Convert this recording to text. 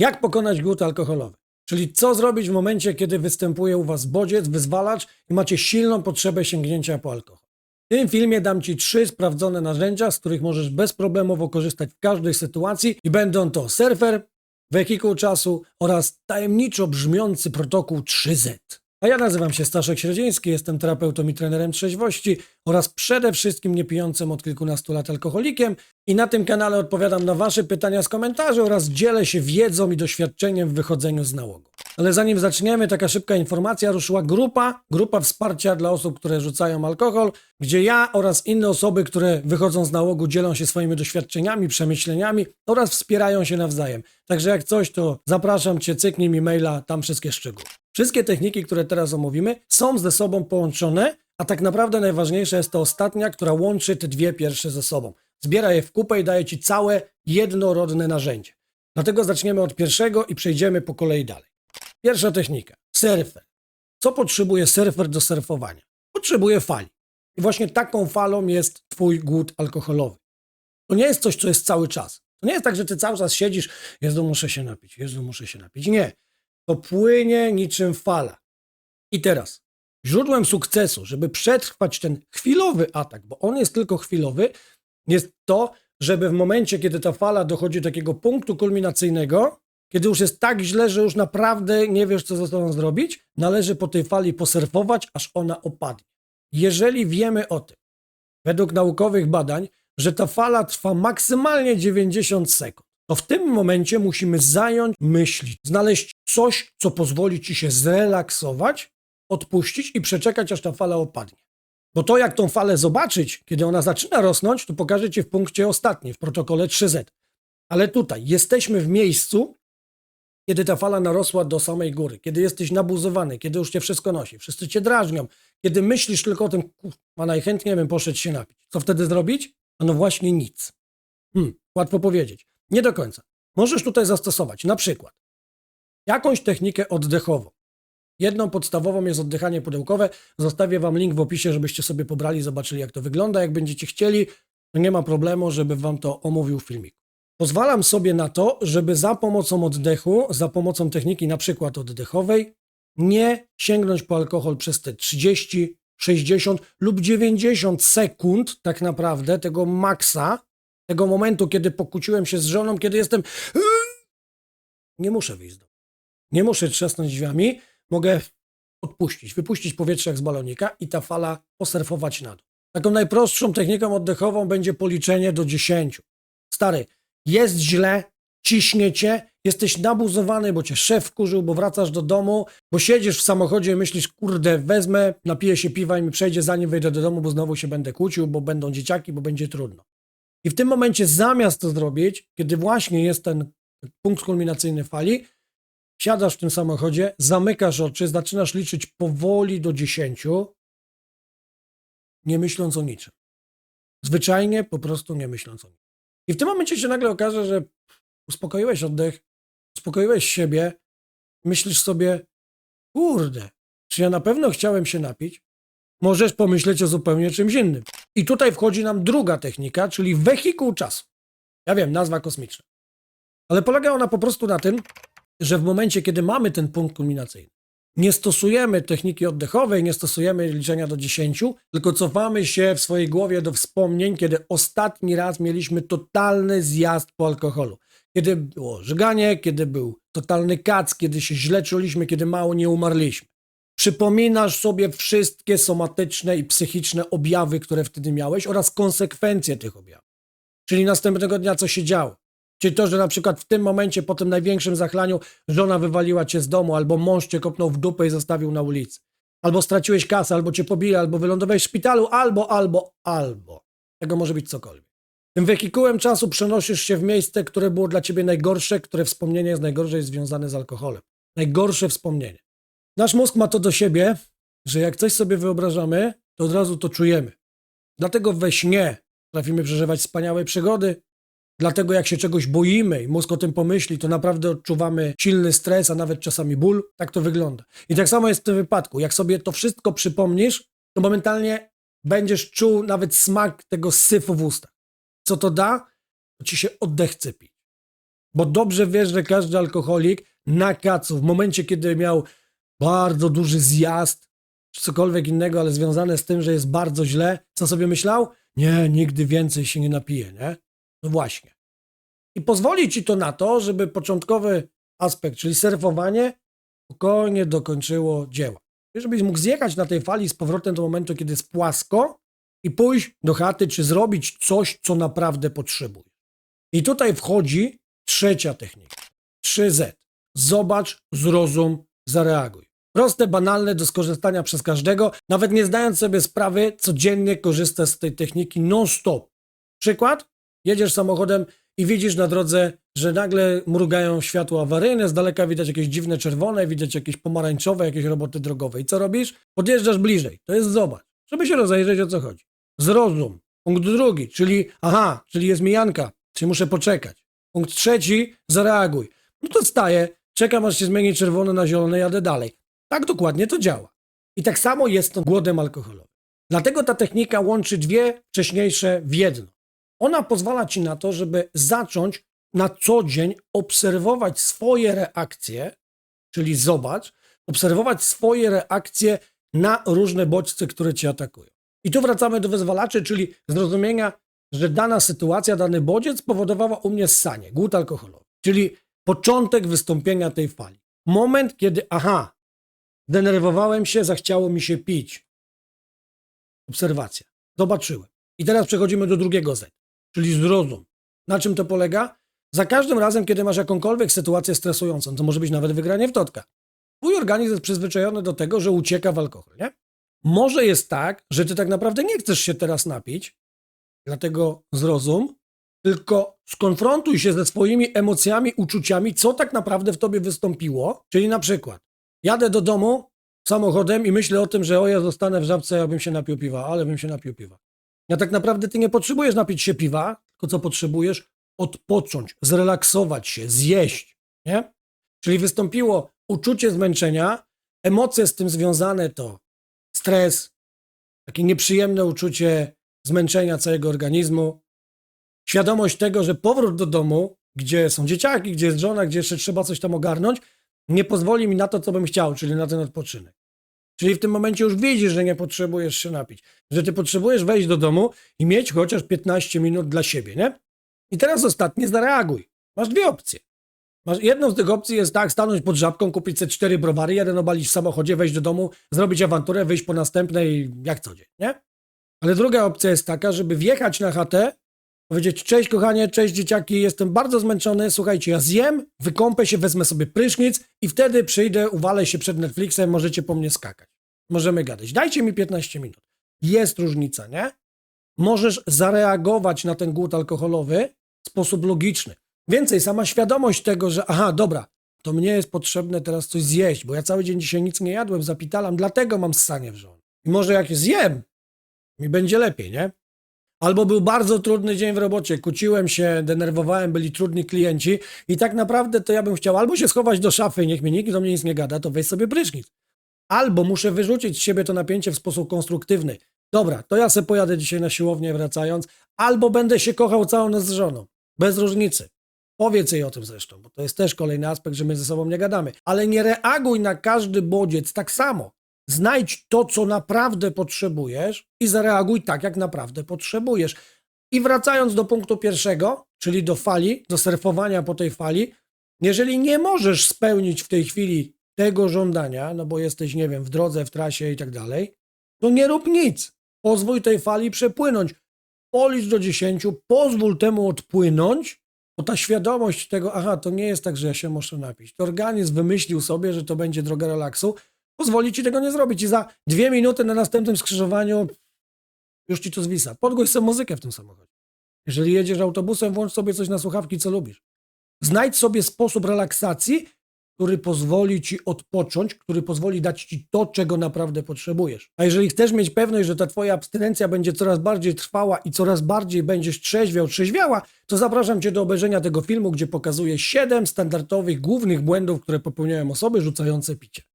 Jak pokonać głód alkoholowy? Czyli co zrobić w momencie, kiedy występuje u Was bodziec, wyzwalacz i macie silną potrzebę sięgnięcia po alkohol. W tym filmie dam Ci trzy sprawdzone narzędzia, z których możesz bezproblemowo korzystać w każdej sytuacji i będą to surfer, wehikuł czasu oraz tajemniczo brzmiący protokół 3Z. A ja nazywam się Staszek Środziński, jestem terapeutą i trenerem trzeźwości oraz przede wszystkim niepijącym od kilkunastu lat alkoholikiem i na tym kanale odpowiadam na Wasze pytania z komentarzy oraz dzielę się wiedzą i doświadczeniem w wychodzeniu z nałogu. Ale zanim zaczniemy, taka szybka informacja, ruszyła grupa, grupa wsparcia dla osób, które rzucają alkohol, gdzie ja oraz inne osoby, które wychodzą z nałogu, dzielą się swoimi doświadczeniami, przemyśleniami oraz wspierają się nawzajem. Także jak coś, to zapraszam Cię, cyknij mi maila, tam wszystkie szczegóły. Wszystkie techniki, które teraz omówimy, są ze sobą połączone, a tak naprawdę najważniejsza jest to ostatnia, która łączy te dwie pierwsze ze sobą. Zbiera je w kupę i daje Ci całe jednorodne narzędzie. Dlatego zaczniemy od pierwszego i przejdziemy po kolei dalej. Pierwsza technika. Surfer. Co potrzebuje surfer do surfowania? Potrzebuje fali. I właśnie taką falą jest Twój głód alkoholowy. To nie jest coś, co jest cały czas. To nie jest tak, że Ty cały czas siedzisz, Jezu, muszę się napić, Jezu, muszę się napić. Nie. To płynie niczym fala. I teraz, źródłem sukcesu, żeby przetrwać ten chwilowy atak, bo on jest tylko chwilowy, jest to, żeby w momencie, kiedy ta fala dochodzi do takiego punktu kulminacyjnego, kiedy już jest tak źle, że już naprawdę nie wiesz, co ze sobą zrobić, należy po tej fali posurfować, aż ona opadnie. Jeżeli wiemy o tym, według naukowych badań, że ta fala trwa maksymalnie 90 sekund, to w tym momencie musimy zająć myśli, znaleźć coś, co pozwoli ci się zrelaksować, odpuścić i przeczekać, aż ta fala opadnie. Bo to, jak tą falę zobaczyć, kiedy ona zaczyna rosnąć, to pokażę ci w punkcie ostatnim, w protokole 3Z. Ale tutaj jesteśmy w miejscu, kiedy ta fala narosła do samej góry, kiedy jesteś nabuzowany, kiedy już cię wszystko nosi, wszyscy cię drażnią, kiedy myślisz tylko o tym, kurwa, najchętniej bym poszedł się napić. Co wtedy zrobić? No właśnie nic. Hmm, łatwo powiedzieć. Nie do końca. Możesz tutaj zastosować na przykład jakąś technikę oddechową. Jedną podstawową jest oddychanie pudełkowe. Zostawię Wam link w opisie, żebyście sobie pobrali, zobaczyli jak to wygląda. Jak będziecie chcieli, to nie ma problemu, żeby Wam to omówił w filmiku. Pozwalam sobie na to, żeby za pomocą oddechu, za pomocą techniki na przykład oddechowej, nie sięgnąć po alkohol przez te 30, 60 lub 90 sekund tak naprawdę tego maksa, tego momentu, kiedy pokłóciłem się z żoną, kiedy jestem nie muszę wyjść z domu. Nie muszę trzasnąć drzwiami, mogę odpuścić, wypuścić powietrze jak z balonika i ta fala posurfować na dół. Taką najprostszą techniką oddechową będzie policzenie do 10. Stary, jest źle, ciśnie cię, jesteś nabuzowany, bo cię szef wkurzył, bo wracasz do domu, bo siedzisz w samochodzie i myślisz, kurde, wezmę, napiję się piwa i mi przejdzie zanim wejdę do domu, bo znowu się będę kłócił, bo będą dzieciaki, bo będzie trudno. I w tym momencie zamiast to zrobić, kiedy właśnie jest ten punkt kulminacyjny fali, siadasz w tym samochodzie, zamykasz oczy, zaczynasz liczyć powoli do 10, nie myśląc o niczym. Zwyczajnie po prostu nie myśląc o niczym. I w tym momencie się nagle okaże, że uspokoiłeś oddech, uspokoiłeś siebie, myślisz sobie, kurde, czy ja na pewno chciałem się napić? Możesz pomyśleć o zupełnie czymś innym. I tutaj wchodzi nam druga technika, czyli wehikuł czasu. Ja wiem, nazwa kosmiczna. Ale polega ona po prostu na tym, że w momencie, kiedy mamy ten punkt kulminacyjny, nie stosujemy techniki oddechowej, nie stosujemy liczenia do 10, tylko cofamy się w swojej głowie do wspomnień, kiedy ostatni raz mieliśmy totalny zjazd po alkoholu. Kiedy było żyganie, kiedy był totalny kac, kiedy się źle czuliśmy, kiedy mało nie umarliśmy. Przypominasz sobie wszystkie somatyczne i psychiczne objawy, które wtedy miałeś oraz konsekwencje tych objawów. Czyli następnego dnia co się działo. Czyli to, że na przykład w tym momencie, po tym największym zachlaniu, żona wywaliła cię z domu, albo mąż cię kopnął w dupę i zostawił na ulicy. Albo straciłeś kasę, albo cię pobili, albo wylądowałeś w szpitalu, albo, albo, albo. Tego może być cokolwiek. Tym wehikułem czasu przenosisz się w miejsce, które było dla ciebie najgorsze, które wspomnienie jest najgorzej związane z alkoholem. Najgorsze wspomnienie. Nasz mózg ma to do siebie, że jak coś sobie wyobrażamy, to od razu to czujemy. Dlatego we śnie trafimy przeżywać wspaniałe przygody, Dlatego jak się czegoś boimy i mózg o tym pomyśli, to naprawdę odczuwamy silny stres, a nawet czasami ból. Tak to wygląda. I tak samo jest w tym wypadku. Jak sobie to wszystko przypomnisz, to momentalnie będziesz czuł nawet smak tego syfu w ustach. Co to da? To ci się oddech cypi. Bo dobrze wiesz, że każdy alkoholik na kacu, w momencie, kiedy miał bardzo duży zjazd, czy cokolwiek innego, ale związane z tym, że jest bardzo źle, co sobie myślał? Nie, nigdy więcej się nie napije, nie? No właśnie. I pozwoli ci to na to, żeby początkowy aspekt, czyli surfowanie, spokojnie dokończyło dzieła. Żebyś mógł zjechać na tej fali z powrotem do momentu, kiedy jest płasko i pójść do chaty, czy zrobić coś, co naprawdę potrzebujesz. I tutaj wchodzi trzecia technika. 3Z. Zobacz, zrozum, zareaguj. Proste, banalne do skorzystania przez każdego, nawet nie zdając sobie sprawy, codziennie korzystasz z tej techniki non-stop. Przykład? Jedziesz samochodem i widzisz na drodze, że nagle mrugają światła awaryjne, z daleka widać jakieś dziwne czerwone, widać jakieś pomarańczowe, jakieś roboty drogowe. I co robisz? Podjeżdżasz bliżej. To jest zobacz, żeby się rozejrzeć o co chodzi. Zrozum. Punkt drugi, czyli aha, czyli jest mijanka, czyli muszę poczekać. Punkt trzeci, zareaguj. No to staję, czekam aż się zmieni czerwone na zielone, jadę dalej. Tak dokładnie to działa. I tak samo jest to głodem alkoholowym. Dlatego ta technika łączy dwie wcześniejsze w jedno. Ona pozwala ci na to, żeby zacząć na co dzień obserwować swoje reakcje, czyli zobacz, obserwować swoje reakcje na różne bodźce, które cię atakują. I tu wracamy do wyzwalaczy, czyli zrozumienia, że dana sytuacja, dany bodziec spowodowała u mnie ssanie, głód alkoholowy. Czyli początek wystąpienia tej fali. Moment, kiedy aha, denerwowałem się, zachciało mi się pić. Obserwacja. Zobaczyłem. I teraz przechodzimy do drugiego Z, czyli zrozum. Na czym to polega? Za każdym razem, kiedy masz jakąkolwiek sytuację stresującą, to może być nawet wygranie w totka. Twój organizm jest przyzwyczajony do tego, że ucieka w alkohol, nie? Może jest tak, że ty tak naprawdę nie chcesz się teraz napić, dlatego zrozum, tylko skonfrontuj się ze swoimi emocjami, uczuciami, co tak naprawdę w tobie wystąpiło. Czyli na przykład, jadę do domu samochodem i myślę o tym, że o ja zostanę w żabce, jakbym się napił piwa, ale bym się napił piwa. A tak naprawdę ty nie potrzebujesz napić się piwa, tylko co potrzebujesz? Odpocząć, zrelaksować się, zjeść, nie? Czyli wystąpiło uczucie zmęczenia, emocje z tym związane to stres, takie nieprzyjemne uczucie zmęczenia całego organizmu, świadomość tego, że powrót do domu, gdzie są dzieciaki, gdzie jest żona, gdzie jeszcze trzeba coś tam ogarnąć, nie pozwoli mi na to, co bym chciał, czyli na ten odpoczynek. Czyli w tym momencie już widzisz, że nie potrzebujesz się napić, że ty potrzebujesz wejść do domu i mieć chociaż 15 minut dla siebie, nie? I teraz ostatnie, zareaguj. Masz dwie opcje. Masz, jedną z tych opcji jest tak, stanąć pod żabką, kupić te cztery browary, jeden obalić w samochodzie, wejść do domu, zrobić awanturę, wyjść po następnej, jak co dzień, nie? Ale druga opcja jest taka, żeby wjechać na chatę, powiedzieć, cześć kochanie, cześć dzieciaki, jestem bardzo zmęczony, słuchajcie, ja zjem, wykąpę się, wezmę sobie prysznic i wtedy przyjdę, uwalę się przed Netflixem, możecie po mnie skakać. Możemy gadać. Dajcie mi 15 minut. Jest różnica, nie? Możesz zareagować na ten głód alkoholowy w sposób logiczny. Więcej, sama świadomość tego, że aha, dobra, to mnie jest potrzebne teraz coś zjeść, bo ja cały dzień dzisiaj nic nie jadłem, zapitalam, dlatego mam ssanie w żonie. I może jak zjem, mi będzie lepiej, nie? Albo był bardzo trudny dzień w robocie, kłóciłem się, denerwowałem, byli trudni klienci i tak naprawdę to ja bym chciał albo się schować do szafy, niech mi nikt do mnie nic nie gada, to weź sobie prysznic. Albo muszę wyrzucić z siebie to napięcie w sposób konstruktywny. Dobra, to ja se pojadę dzisiaj na siłownię wracając, albo będę się kochał całą noc z żoną. Bez różnicy. Powiedz jej o tym zresztą, bo to jest też kolejny aspekt, że my ze sobą nie gadamy. Ale nie reaguj na każdy bodziec tak samo. Znajdź to, co naprawdę potrzebujesz i zareaguj tak, jak naprawdę potrzebujesz. I wracając do punktu pierwszego, czyli do fali, do surfowania po tej fali, jeżeli nie możesz spełnić w tej chwili tego żądania, no bo jesteś, nie wiem, w drodze, w trasie i tak dalej, to nie rób nic. Pozwól tej fali przepłynąć. Policz do 10, pozwól temu odpłynąć, bo ta świadomość tego, aha, to nie jest tak, że ja się muszę napić. To organizm wymyślił sobie, że to będzie droga relaksu, pozwoli ci tego nie zrobić i za dwie minuty na następnym skrzyżowaniu już ci to zwisa. Podgłoś sobie muzykę w tym samochodzie. Jeżeli jedziesz autobusem, włącz sobie coś na słuchawki, co lubisz. Znajdź sobie sposób relaksacji, który pozwoli ci odpocząć, który pozwoli dać ci to, czego naprawdę potrzebujesz. A jeżeli chcesz mieć pewność, że ta twoja abstynencja będzie coraz bardziej trwała i coraz bardziej będziesz trzeźwiał, trzeźwiała, to zapraszam cię do obejrzenia tego filmu, gdzie pokazuję 7 standardowych, głównych błędów, które popełniają osoby rzucające picie.